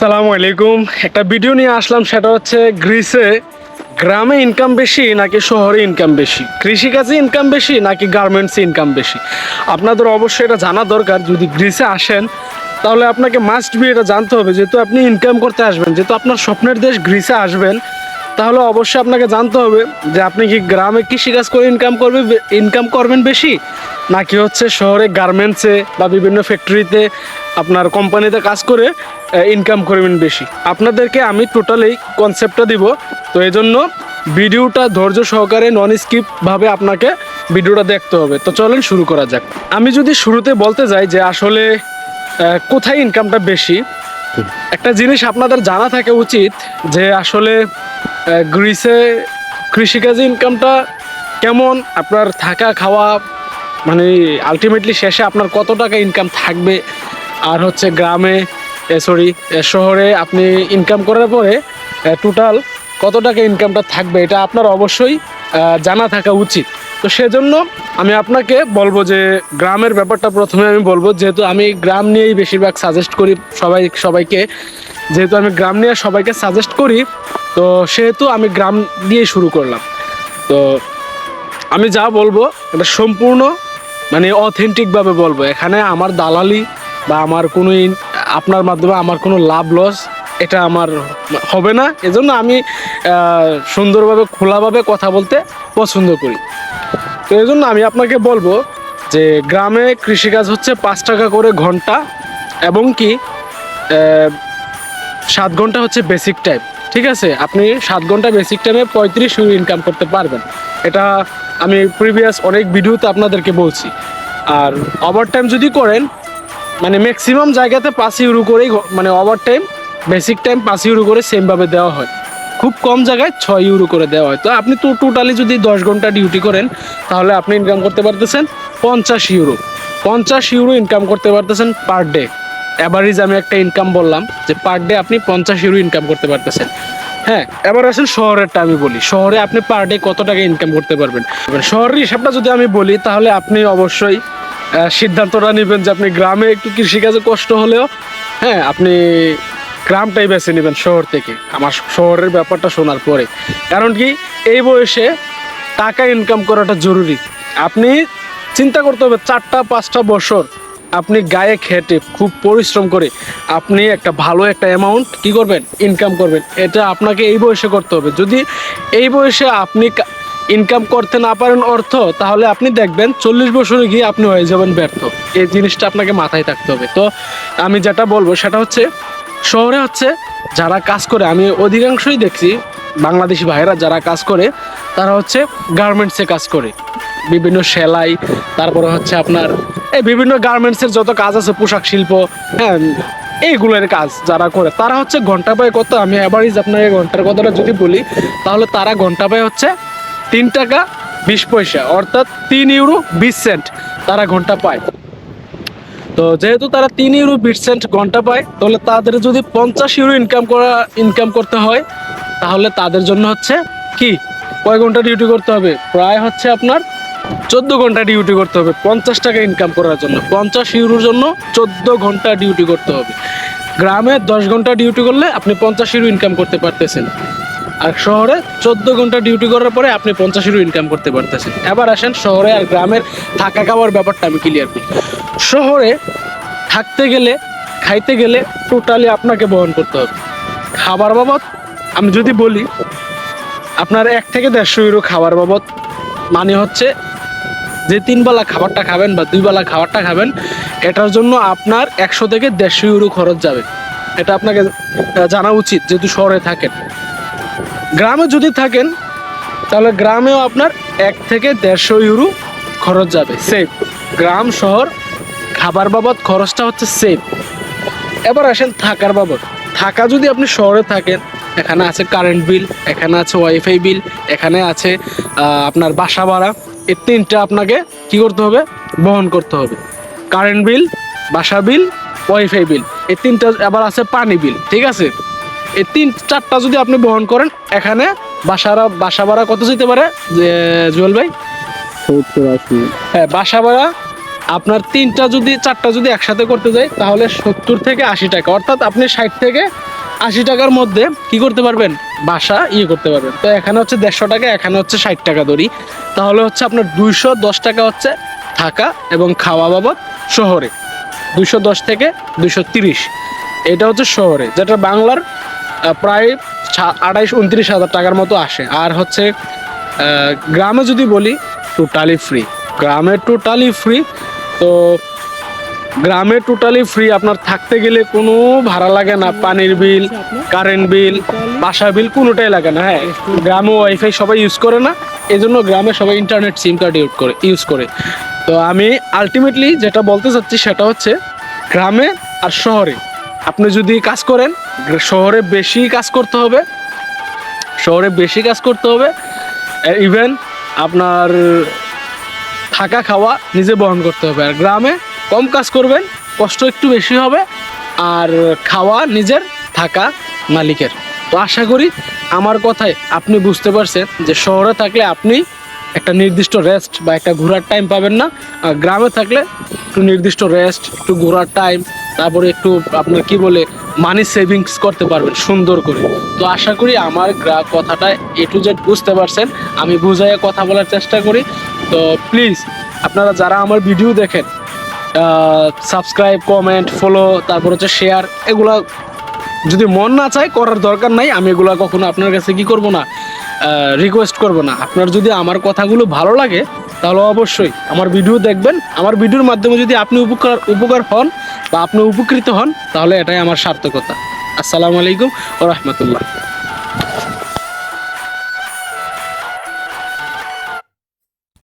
সালামু আলাইকুম। একটা ভিডিও নিয়ে আসলাম, সেটা হচ্ছে গ্রিসে গ্রামে ইনকাম বেশি নাকি শহরে ইনকাম বেশি? কৃষিকাজে ইনকাম বেশি নাকি গার্মেন্টসে ইনকাম বেশি? আপনাদের অবশ্যই এটা জানা দরকার, যদি গ্রিসে আসেন, তাহলে আপনাকে মাস্ট বি এটা জানতে হবে, যেহেতু আপনি ইনকাম করতে আসবেন, যেহেতু আপনার স্বপ্নের দেশ গ্রিসে আসবেন তাহলে অবশ্যই আপনাকে জানতে হবে যে আপনি কি গ্রামে কৃষিকাজ করে ইনকাম করবে ইনকাম করবেন বেশি? নাকি হচ্ছে শহরে গার্মেন্টসে বা বিভিন্ন ফ্যাক্টরিতে আপনার কোম্পানিতে কাজ করে ইনকাম করবেন বেশি? আপনাদেরকে আমি টোটালি কনসেপ্টটা দিব। তো এই জন্য ভিডিওটা ধৈর্য সহকারে নন স্কিপভাবে আপনাকে ভিডিওটা দেখতে হবে। তো চলেন শুরু করা যাক। আমি যদি শুরুতে বলতে যাই যে আসলে কোথায় ইনকামটা বেশি, একটা জিনিস আপনাদের জানা থাকা উচিত যে আসলে গ্রিসে কৃষিকাজে ইনকামটা কেমন? আপনার থাকা, খাওয়া মানে আলটিমেটলি শেষে আপনার কত টাকা ইনকাম থাকবে? আর হচ্ছে গ্রামে সরি শহরে আপনি ইনকাম করার পরে টোটাল কত টাকা ইনকামটা থাকবে? এটা আপনার অবশ্যই জানা থাকা উচিত। তো সেজন্য আমি আপনাকে বলব যে গ্রামের ব্যাপারটা প্রথমে আমি বলব, যেহেতু আমি গ্রাম নিয়েই বেশিরভাগ সাজেস্ট করি সবাই, সবাইকে। যেহেতু আমি গ্রাম নিয়ে সবাইকে সাজেস্ট করি, তো সেহেতু আমি গ্রাম দিয়ে শুরু করলাম। তো আমি যা বলব, এটা সম্পূর্ণ মানে অথেন্টিকভাবে বলব। এখানে আমার দালালি বা আমার কোনো আপনার মাধ্যমে আমার কোনো লাভ লস এটা আমার হবে না। এজন্য আমি সুন্দরভাবে, খোলাভাবে কথা বলতে পছন্দ করি। তো এই জন্য আমি আপনাকে বলব যে গ্রামে কৃষিকাজ হচ্ছে পাঁচ টাকা করে ঘণ্টা এবং কি সাত ঘণ্টা হচ্ছে বেসিক টাইম ঠিক আছে? আপনি সাত ঘণ্টা বেসিক টাইমে পঁয়ত্রিশ ইউরো ইনকাম করতে পারবেন। এটা আমি প্রিভিয়াস অনেক ভিডিওতে আপনাদেরকে বলছি। আর ওভার টাইম যদি করেন মানে ম্যাক্সিমাম জায়গাতে পাঁচ ইউরো করেই মানে ওভার টাইম বেসিক টাইম পাঁচ ইউরো করে সেমভাবে দেওয়া হয়। খুব কম জায়গায় ছয় ইউরো করে দেওয়া হয়। তো আপনি তো টোটালি যদি দশ ঘণ্টা ডিউটি করেন, তাহলে আপনি ইনকাম করতে পারতেছেন পঞ্চাশ ইউরো পঞ্চাশ ইউরো ইনকাম করতে পারতেছেন পার ডে অ্যাভারেজ আমি একটা ইনকাম বললাম যে পার ডে আপনি পঞ্চাশ ইউরো ইনকাম করতে পারতেছেন। হ্যাঁ এবার আসেন শহরেরটা আমি বলি। শহরে আপনি পার ডে কত টাকা ইনকাম করতে পারবেন? শহরের হিসাবটা যদি আমি বলি, তাহলে আপনি অবশ্যই সিদ্ধান্তটা নেবেন যে আপনি গ্রামে একটু কৃষিকাজে কষ্ট হলেও হ্যাঁ আপনি গ্রামটাই বেছে নেবেন শহর থেকে। আমার শহরের ব্যাপারটা শোনার পরে। কারণ কি? এই বয়সে টাকা ইনকাম করাটা জরুরি। আপনি চিন্তা করতে হবে, চারটা, পাঁচটা বছর আপনি গায়ে খেটে খুব পরিশ্রম করে আপনি একটা ভালো একটা অ্যামাউন্ট কি করবেন? ইনকাম করবেন। এটা আপনাকে এই বয়সে করতে হবে। যদি এই বয়সে আপনি ইনকাম করতে না পারেন অর্থ, তাহলে আপনি দেখবেন চল্লিশ বছরে গিয়ে আপনি হয়ে যাবেন ব্যর্থ। এই জিনিসটা আপনাকে মাথায় থাকতে হবে। তো আমি যেটা বলব, সেটা হচ্ছে শহরে হচ্ছে যারা কাজ করে, আমি অধিকাংশই দেখছি বাংলাদেশি ভাইয়েরা যারা কাজ করে, তারা হচ্ছে গার্মেন্টসে কাজ করে। বিভিন্ন সেলাই, তারপরে হচ্ছে আপনার এই বিভিন্ন গার্মেন্টসের যত কাজ আছে, পোশাক শিল্প হ্যাঁ এইগুলোর কাজ যারা করে, তারা হচ্ছে ঘণ্টা পায় কত? আমি অ্যাভারেজ আপনাকে ঘণ্টার কথাটা যদি বলি, তাহলে তারা ঘণ্টা পায় হচ্ছে তিন টাকা বিশ পয়সা, অর্থাৎ তিন ইউরো বিশ সেন্ট তারা ঘণ্টা পায়। তো যেহেতু তারা তিন ইউরো বিশ সেন্ট ঘণ্টা পায়, তাহলে তাদের যদি পঞ্চাশ ইউরো ইনকাম করা ইনকাম করতে হয়, তাহলে তাদের জন্য হচ্ছে কি? কয় ঘণ্টা ডিউটি করতে হবে? প্রায় হচ্ছে আপনার চোদ্দ ঘণ্টা ডিউটি করতে হবে, পঞ্চাশ টাকা ইনকাম করার জন্য। পঞ্চাশ ইউরোর জন্য চোদ্দ ঘণ্টা ডিউটি করতে হবে। গ্রামে দশ ঘণ্টা ডিউটি করলে আপনি পঞ্চাশ ইউরো ইনকাম করতে পারতেছেন। আর শহরে চোদ্দ ঘণ্টা ডিউটি করার পরে আপনি পঞ্চাশ ইউরো ইনকাম করতে পারতেছেন। এবার আসেন শহরে আর গ্রামের থাকা খাওয়ার ব্যাপারটা আমি ক্লিয়ার করি। শহরে থাকতে গেলে, খাইতে গেলে টোটালি আপনাকে বহন করতে হবে। খাবার বাবদ আমি যদি বলি, আপনার এক থেকে দেড়শো ইউরো খাবার বাবদ মানে হচ্ছে যে তিন বেলা খাবারটা খাবেন বা দুই বেলা খাবারটা খাবেন, এটার জন্য আপনার একশো থেকে দেড়শো ইউরো খরচ যাবে। এটা আপনাকে জানা উচিত যেহেতু শহরে থাকেন। গ্রামে যদি থাকেন, তাহলে গ্রামেও আপনার এক থেকে দেড়শো ইউরো খরচ যাবে। সেম গ্রাম, শহর, খাবার বাবদ খরচটা হচ্ছে সেম এবার আসেন থাকার বাবদ। থাকা যদি আপনি শহরে থাকেন, এখানে আছে কারেন্ট বিল এখানে আছে ওয়াইফাই বিল এখানে আছে আপনার বাসা ভাড়া। এই তিনটা আপনাকে কি করতে হবে? বহন করতে হবে। কারেন্ট বিল বাসা বিল ওয়াইফাই বিল এই তিনটা আবার আছে পানি বিল ঠিক আছে? এই তিন চারটা যদি আপনি বহন করেন এখানে বাসারা বাসা ভাড়া কত যেতে পারে? যে জুয়েল ভাই? হ্যাঁ বাসা ভাড়া আপনার তিনটা যদি চারটা যদি একসাথে করতে যাই তাহলে সত্তর থেকে আশি টাকা। অর্থাৎ আপনি ষাট থেকে আশি টাকার মধ্যে কি করতে পারবেন? বাসা ইয়ে করতে পারবেন। তো এখানে হচ্ছে দেড়শো টাকা, এখানে হচ্ছে ষাট টাকা ধরি তাহলে হচ্ছে আপনার দুইশো দশ টাকা হচ্ছে থাকা এবং খাওয়া বাবদ শহরে। দুইশো দশ থেকে দুইশো তিরিশ। এটা হচ্ছে শহরে, যেটা বাংলার প্রায় আড়াইশ, উনত্রিশ হাজার টাকার মতো আসে। আর হচ্ছে গ্রামে যদি বলি টোটালি ফ্রি গ্রামে টোটালি ফ্রি তো গ্রামে টোটালি ফ্রি আপনার থাকতে গেলে কোনো ভাড়া লাগে না, পানির বিল কারেন্ট বিল বাসা বিল কোনোটাই লাগে না হ্যাঁ। গ্রামে ওয়াইফাই সবাই ইউজ করে না এই জন্য গ্রামে সবাই ইন্টারনেট সিম কার্ড ইউজ করে ইউজ করে। তো আমি আলটিমেটলি যেটা বলতে চাচ্ছি সেটা হচ্ছে, গ্রামে আর শহরে, আপনি যদি কাজ করেন, শহরে বেশি কাজ করতে হবে, শহরে বেশি কাজ করতে হবে ইভেন আপনার থাকা খাওয়া নিজে বহন করতে হবে, আর গ্রামে কম কাজ করবেন, কষ্ট একটু বেশি হবে, আর খাওয়া নিজের, থাকা মালিকের। তো আশা করি আমার কথায় আপনি বুঝতে পারছেন যে শহরে থাকলে আপনি একটা নির্দিষ্ট রেস্ট বা একটা ঘোরার টাইম পাবেন না, আর গ্রামে থাকলে একটু নির্দিষ্ট রেস্ট একটু ঘোরার টাইম তারপরে একটু আপনার কি বলে মানি সেভিংস করতে পারবেন সুন্দর করে। তো আশা করি আমার কথাটা এ টু জেড বুঝতে পারছেন, আমি বুঝাইয়ে কথা বলার চেষ্টা করি। তো প্লিজ আপনারা যারা আমার ভিডিও দেখেন সাবস্ক্রাইব কমেন্ট ফলো তারপর হচ্ছে শেয়ার এগুলো যদি মন না চায় করার দরকার নাই, আমি এগুলা কখনো আপনার কাছে কি করব না রিকোয়েস্ট করব না। আপনার যদি আমার কথাগুলো ভালো লাগে, তাহলে অবশ্যই আমার ভিডিও দেখবেন। আমার ভিডিওর মাধ্যমে যদি আপনি উপকার উপকার হন বা আপনি উপকৃত হন, তাহলে এটাই আমার সার্থকতা। আসসালামু আলাইকুম ও রহমতুল্লাহ।